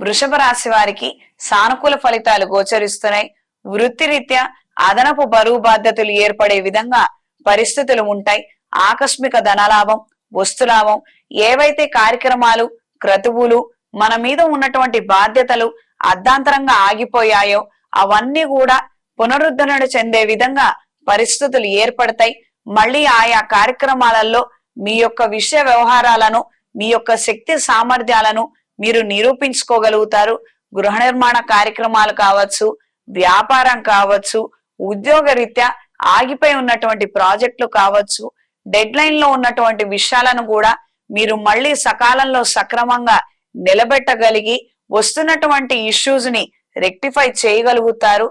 వృషభ రాశి వారికి సానుకూల ఫలితాలు గోచరిస్తున్నాయి. వృత్తిరీత్యా అదనపు బరువు బాధ్యతలు ఏర్పడే విధంగా పరిస్థితులు ఉంటాయి. ఆకస్మిక ధనలాభం వస్తులాభం ఏవైతే కార్యక్రమాలు క్రతువులు మన మీద ఉన్నటువంటి బాధ్యతలు అర్ధాంతరంగా ఆగిపోయాయో అవన్నీ కూడా పునరుద్ధరణ చెందే విధంగా పరిస్థితులు ఏర్పడతాయి. మళ్ళీ ఆయా కార్యక్రమాలలో మీ యొక్క విషయ వ్యవహారాలను మీ యొక్క శక్తి సామర్థ్యాలను మీరు నిరూపించుకోగలుగుతారు. గృహ నిర్మాణ కార్యక్రమాలు కావచ్చు వ్యాపారం కావచ్చు ఉద్యోగ రీత్యా ఆగిపోయి ఉన్నటువంటి ప్రాజెక్టులు కావచ్చు డెడ్ లైన్లో ఉన్నటువంటి విషయాలను కూడా మీరు మళ్ళీ సకాలంలో సక్రమంగా నిలబెట్టగలిగి వస్తున్నటువంటి ఇష్యూస్ని రెక్టిఫై చేయగలుగుతారు.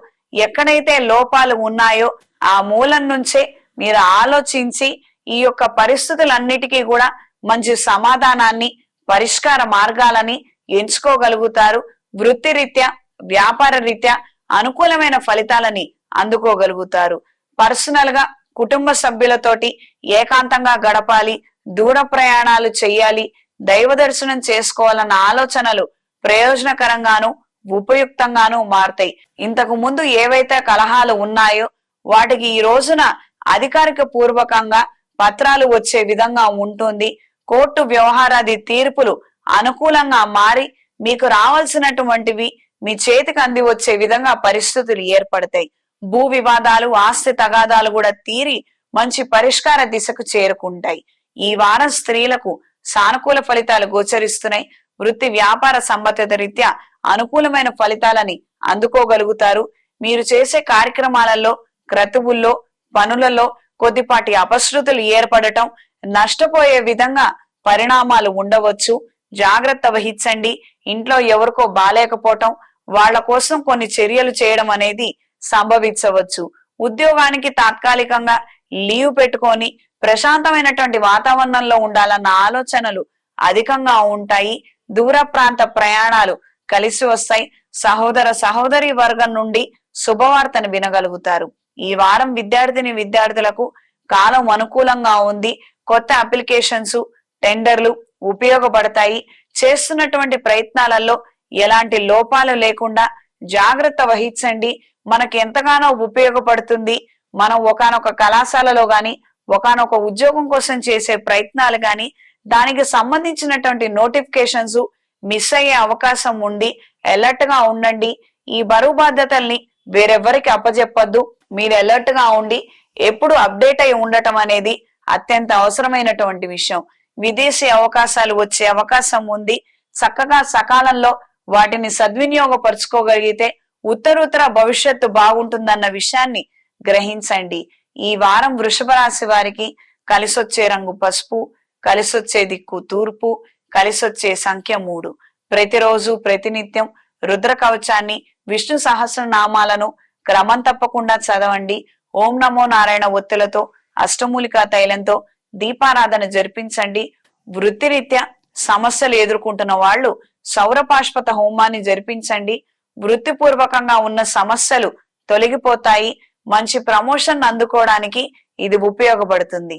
ఎక్కడైతే లోపాలు ఉన్నాయో ఆ మూలం నుంచే మీరు ఆలోచించి ఈ యొక్క పరిస్థితులన్నిటికీ కూడా మంచి సమాధానాన్ని పరిష్కార మార్గాలని ఎంచుకోగలుగుతారు. వృత్తిరీత్యా వ్యాపార రీత్యా అనుకూలమైన ఫలితాలని అందుకోగలుగుతారు. పర్సనల్గా కుటుంబ సభ్యులతోటి ఏకాంతంగా గడపాలి దూర ప్రయాణాలు చేయాలి దైవ దర్శనం చేసుకోవాలన్న ఆలోచనలు ప్రయోజనకరంగాను ఉపయుక్తంగాను మారుతాయి. ఇంతకు ముందు ఏవైతే కలహాలు ఉన్నాయో వాటికి ఈ రోజున అధికారిక పూర్వకంగా పత్రాలు వచ్చే విధంగా ఉంటుంది. కోర్టు వ్యవహారాది తీర్పులు అనుకూలంగా మారి మీకు రావాల్సినటువంటివి మీ చేతికి అంది వచ్చే విధంగా పరిస్థితులు ఏర్పడతాయి. భూ వివాదాలు ఆస్తి తగాదాలు కూడా తీరి మంచి పరిష్కార దిశకు చేరుకుంటాయి. ఈ వారం స్త్రీలకు సానుకూల ఫలితాలు గోచరిస్తున్నాయి. వృత్తి వ్యాపార సంబంధిత రీత్యా అనుకూలమైన ఫలితాలని అందుకోగలుగుతారు. మీరు చేసే కార్యక్రమాలలో క్రతువుల్లో పనులలో కొద్దిపాటి అపశృతులు ఏర్పడటం నష్టపోయే విధంగా పరిణామాలు ఉండవచ్చు. జాగ్రత్త వహించండి. ఇంట్లో ఎవరికో బాలేకపోవటం వాళ్ళ కోసం కొన్ని చర్యలు చేయడం అనేది సంభవించవచ్చు. ఉద్యోగానికి తాత్కాలికంగా లీవ్ పెట్టుకొని ప్రశాంతమైనటువంటి వాతావరణంలో ఉండాలన్న ఆలోచనలు అధికంగా ఉంటాయి. దూర ప్రాంత ప్రయాణాలు కలిసి వస్తాయి. సహోదర సహోదరి వర్గం నుండి శుభవార్తను వినగలుగుతారు. ఈ వారం విద్యార్థిని విద్యార్థులకు కాలం అనుకూలంగా ఉంది. కొత్త అప్లికేషన్స్ టెండర్లు ఉపయోగపడతాయి. చేస్తున్నటువంటి ప్రయత్నాలలో ఎలాంటి లోపాలు లేకుండా జాగ్రత్త వహించండి. మనకు ఎంతగానో ఉపయోగపడుతుంది. మనం ఒకనొక కళాశాలలో గాని ఒకనొక ఉద్యోగం కోసం చేసే ప్రయత్నాలు గాని దానికి సంబంధించినటువంటి నోటిఫికేషన్స్ మిస్ అయ్యే అవకాశం ఉండి అలర్ట్గా ఉండండి. ఈ బరువు బాధ్యతల్ని వేరెవ్వరికి అప్పజెప్పద్దు. మీరు అలర్ట్గా ఉండి ఎప్పుడు అప్డేట్ అయి ఉండటం అనేది అత్యంత అవసరమైనటువంటి విషయం. విదేశీ అవకాశాలు వచ్చే అవకాశం ఉంది. చక్కగా సకాలంలో వాటిని సద్వినియోగపరుచుకోగలిగితే ఉత్తరోత్తర భవిష్యత్తు బాగుంటుందన్న విషయాన్ని గ్రహించండి. ఈ వారం వృషభ రాశి వారికి కలిసొచ్చే రంగు పసుపు కలిసొచ్చే దిక్కు తూర్పు కలిసొచ్చే సంఖ్య మూడు. ప్రతిరోజు ప్రతినిత్యం రుద్ర కవచాన్ని విష్ణు సహస్రనామాలను క్రమం తప్పకుండా చదవండి. ఓం నమో నారాయణ ఒత్తులతో అష్టమూలికా తైలంతో దీపారాధన జరిపించండి. వృత్తిరీత్యా సమస్యలు ఎదుర్కొంటున్న వాళ్ళు సౌరపాష్పత హోమాన్ని జరిపించండి. వృత్తిపూర్వకంగా ఉన్న సమస్యలు తొలగిపోతాయి. మంచి ప్రమోషన్ అందుకోవడానికి ఇది ఉపయోగపడుతుంది.